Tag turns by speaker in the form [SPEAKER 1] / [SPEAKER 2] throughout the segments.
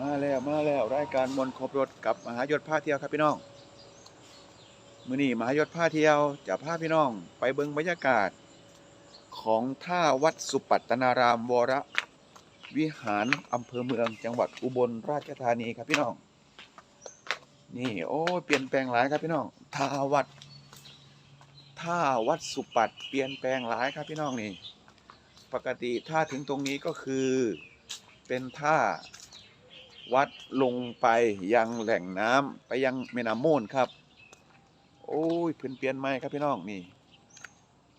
[SPEAKER 1] มาแล้วมาแล้วรายการมวลครบรถกับมหายศพาเที่ยวครับพี่น้องมื้อนี้มหายศพาเที่ยวจะพาพี่น้อง ไปเบิ่งบรรยากาศ ของท่าวัดสุปัตตนารามวรวิหารอำเภอเมืองจังหวัดอุบลราชธานีครับพี่น้อง นี่โอ้เปลี่ยนแปลงหลายครับพี่น้องท่าวัดท่าวัดสุปัตเปลี่ยนแปลงหลายครับพี่น้องนี่ ปกติถ้าถึงตรงนี้ก็คือเป็นท่า วัดลงไปยังแหล่งน้ำไปยังแม่น้ำมูลครับ โอ้ยเพิ่นเปลี่ยนใหมครับพี่น้องนี่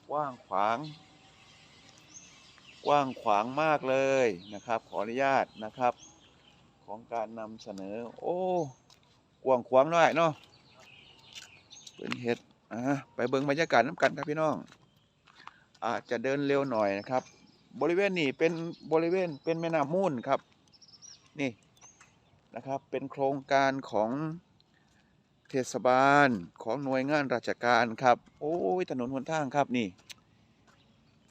[SPEAKER 1] กว้างขวาง กว้างขวางมากเลยนะครับ ขออนุญาตนะครับ ของการนำเสนอ โอ้กว้างขวางหน่อยเนาะเป็นเห็ดอะไปเบิ่งบรรยากาศน้ำกันครับพี่น้อง อาจจะเดินเร็วหน่อยนะครับ บริเวณนี้เป็นบริเวณเป็นแม่น้ำมูลครับ นี่ นะครับ เป็นโครงการของเทศบาลของหน่วยงานราชการครับ โอ้ยถนนหนทางครับนี่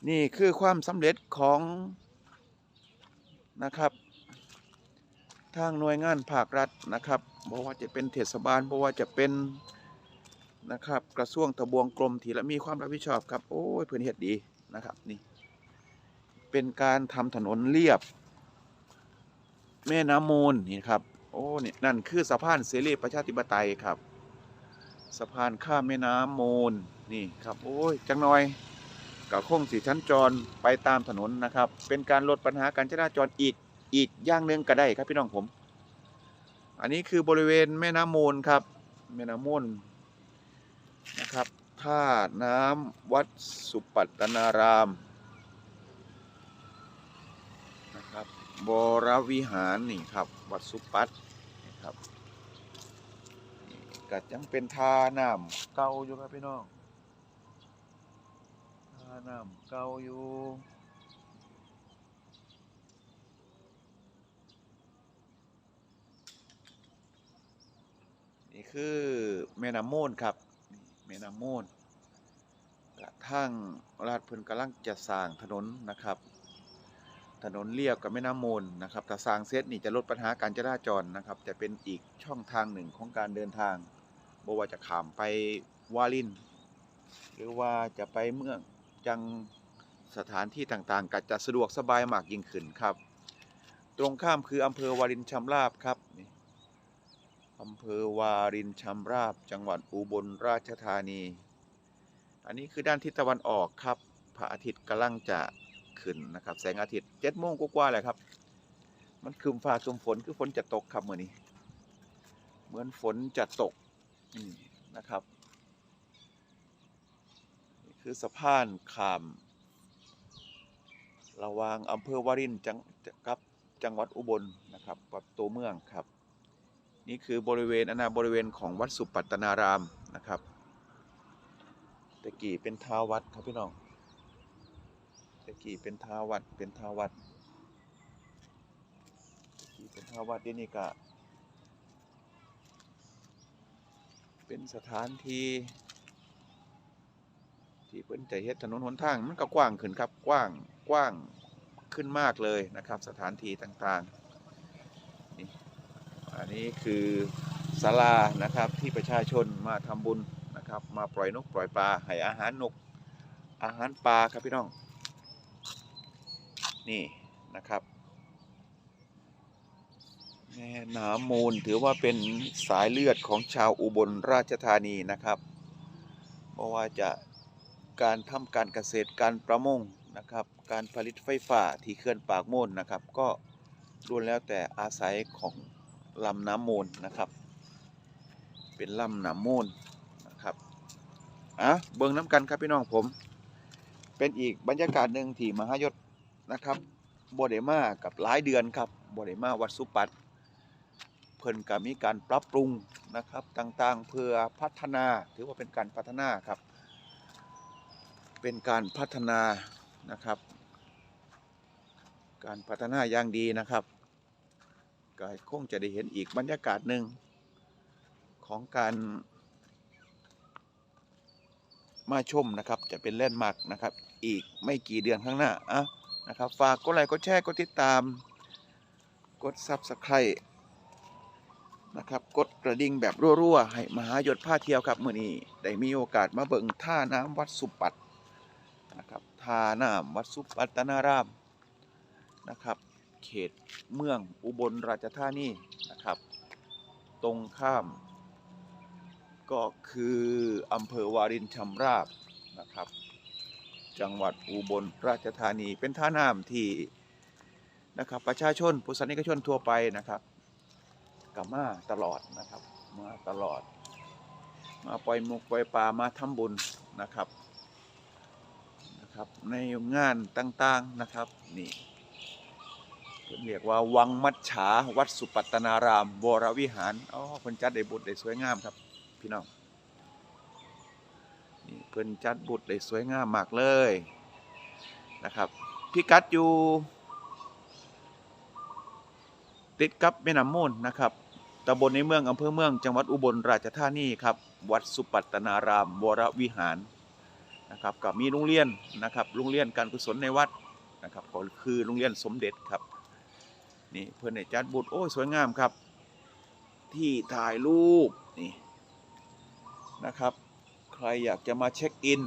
[SPEAKER 1] นี่คือความสำเร็จของนะครับทางหน่วยงานภาครัฐนะครับบ่ว่าจะเป็นเทศบาลบ่ว่าจะเป็นนะครับกระทรวงทบวงกรมที่ละมีความรับผิดชอบครับ โอ้ยเพื่อนเฮ็ดดีนะครับนี่ เป็นการทำถนนเรียบ แม่น้ำมูลนี่ครับ โอ้นี่นั่นคือสะพานเสรีประชาธิปไตยครับ สะพานข้ามแม่น้ำมูลนี่ครับ โอ้ยจังหน่อยกับคงสีชั้นจรไปตามถนนนะครับ เป็นการลดปัญหาการจราจรอีกอีกอย่างหนึ่งก็ได้ครับพี่น้องผม อันนี้คือบริเวณแม่น้ำมูลครับ แม่น้ำมูลนะครับท่าน้ำวัดสุปัตตนาราม นะ ครับบรวิหารนี่ครับ วัดสุปัตนี่ครับนี่ก็ยังเป็นทาน้ำเก่าอยู่ครับพี่น้องทาน้ำเก่าอยู่นี่คือแม่น้ำมูลครับแม่น้ำมูลกระทั่งราชพิ่นกำลังจะสร้างถนนนะครับ ถนนเลียบกับแม่น้ำมูลนะครับถ้าสร้างเสร็จนี่จะลดปัญหาการจราจรนะครับ จะเป็นอีกช่องทางหนึ่งของการเดินทางบ่ว่าจะข้ามไปวาริน หรือว่าจะไปเมืองจังสถานที่ต่างๆ ก็จะสะดวกสบายมากยิ่งขึ้นครับ ตรงข้ามคืออำเภอวารินชำราบครับอำเภอวารินชำราบ จังหวัดอุบลราชธานี อันนี้คือด้านทิศตะวันออกครับ พระอาทิตย์กำลังจะ ขึ้นนะครับ แสงอาทิตย์เจ็ดโมงกว่าๆแหละครับ มันครึมฟ้าครึมฝนคือฝนจะตกครับเมื่อนี้ เหมือนฝนจะตกนี่นะครับนี่คือสะพานข้าม ระวางอำเภอวารินจังกับจังหวัดอุบลนะครับวัดตัวเมืองครับ นี่คือบริเวณอนาบริเวณของวัดสุปัตตนารามนะครับตะกี้เป็นท้าวัดครับพี่น้องะกี้เป็นทาวัดเป็นทาวัดตะกี้เป็นทาวัดเดี๋ยวนี้ก็เป็นสถานที่ที่เพิ่นจะเฮ็ดถนนหนทางมันก็กว้างขึ้นครับกว้างกว้างขึ้นมากเลยนะครับ สถานที่ต่างๆนี่อันนี้คือศาลานะครับที่ประชาชนมาทำบุญนะครับ มาปล่อยนกปล่อยปลาให้อาหารนกอาหารปลาครับพี่น้อง นี่นะครับแม่น้ำมูลถือว่าเป็นสายเลือดของชาวอุบลราชธานีนะครับเพราะว่าจะการทำการเกษตรการประมงนะครับ การผลิตไฟฟ้าที่เขื่อนปากโมนนะครับ ก็ล้วนแล้วแต่อาศัยของลำน้ำมูลนะครับ เป็นลำน้ำมูลนะครับอะเบิ่งน้ำกันครับพี่น้องผม เป็นอีกบรรยากาศหนึ่งที่มหายศ นะครับบไดมากับหลายเดือนครับบไดมาวัดสุปัตเพิ่นก็มีการปรับปรุงนะครับต่างๆเพื่อพัฒนาถือว่าเป็นการพัฒนาครับ เป็นการพัฒนานะครับ การพัฒนาอย่างดีนะครับก็คงจะได้เห็นอีกบรรยากาศหนึ่งของการมาชมนะครับจะเป็นแลนด์มาร์กนะครับ อีกไม่กี่เดือนข้างหน้าอะ นะครับ ฝากกดไลค์กดแชร์กดติดตาม กด Subscribe นะครับกดกระดิ่งแบบรัวๆ ให้มหายศผ้าเที่ยวครับมื้อนี้ได้มีโอกาสมาเบิ่งท่าน้ำวัดสุปัตนะครับท่าน้ำวัดสุปัตตนารามนะครับ เขตเมืองอุบลราชธานีนะครับ ตรงข้าม ก็คืออำเภอวารินชำราบนะครับ จังหวัดอุบลราชธานี เป็นท่าน้ำที่นะครับประชาชนผู้สนิกชนทั่วไปนะครับกับมาตลอดนะครับมาตลอด มาปล่อยมุกปล่อยปลามาทำบุญนะครับนะครับ ในงานต่างๆนะครับนี่เรียกว่าวังมัจฉาวัดสุปัตตนารามวรวิหารอ๋อเพิ่นจัดได้บุญได้สวยงามครับ พี่น้อง เพิ่นจัดบุตรได้สวยงามมากเลยนะครับพิกัดอยู่ ติดกับแม่น้ำมูลนะครับตำบลในเมืองอำเภอเมืองจังหวัดอุบลราชธานีครับ วัดสุปัตตนารามวรวิหารนะครับกับมีโรงเรียนนะครับโรงเรียนการกุศลในวัดนะครับก็คือโรงเรียนสมเด็จครับนี่เพื่อนได้จัดบุตรโอ้ยสวยงามครับ ที่ถ่ายรูปนี่นะครับ รอยากจะมาเช็คอิน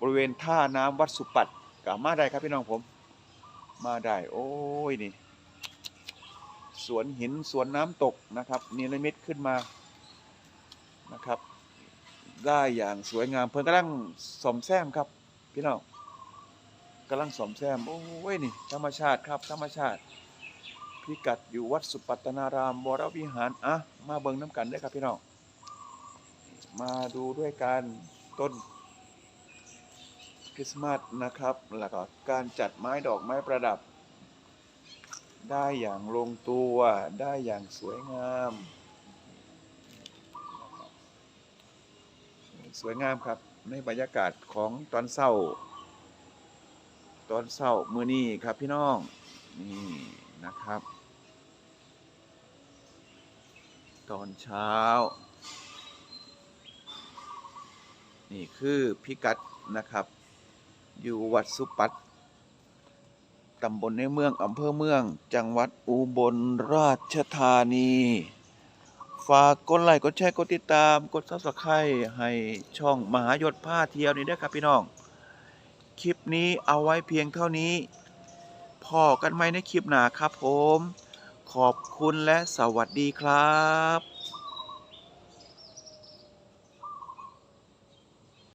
[SPEAKER 1] บริเวณท่าน้ำวัดสุปัตกลับมาได้ครับพี่น้องผม มาได้ โอ้ยนี่ สวนหินสวนน้ำตกนะครับนิรมิตขึ้นมานะครับ ได้อย่างสวยงามเพิ่นกำลังสมแซมครับ พี่น้องกำลังสมแซมโอ้ยนี่ ธรรมชาติครับ ธรรมชาติพิกัดอยู่วัดสุปัตนารามวรวิหาร อะ มาเบิ่งน้ำกันได้ครับพี่น้อง มาดูด้วยการต้นคริสต์มาสนะครับ แล้วก็การจัดไม้ดอกไม้ประดับ ได้อย่างลงตัวได้อย่างสวยงาม สวยงามครับในบรรยากาศของตอนเศร้า ตอนเศร้ามือนี้ครับพี่น้อง นี่นะครับ ตอนเช้า นี่คือพิกัดนะครับ อยู่วัดสุปัตตำบลในเมืองอำเภอเมือง จังหวัดอุบลราชธานี ฝากกดไลค์กดแชร์กดติดตามกดซับสไครต์ให้ช่องมหายศผ้าเที่ยวนี้ด้วยครับพี่น้อง คลิปนี้เอาไว้เพียงเท่านี้พอกันไหมในคลิปหนาครับผม ขอบคุณและสวัสดีครับ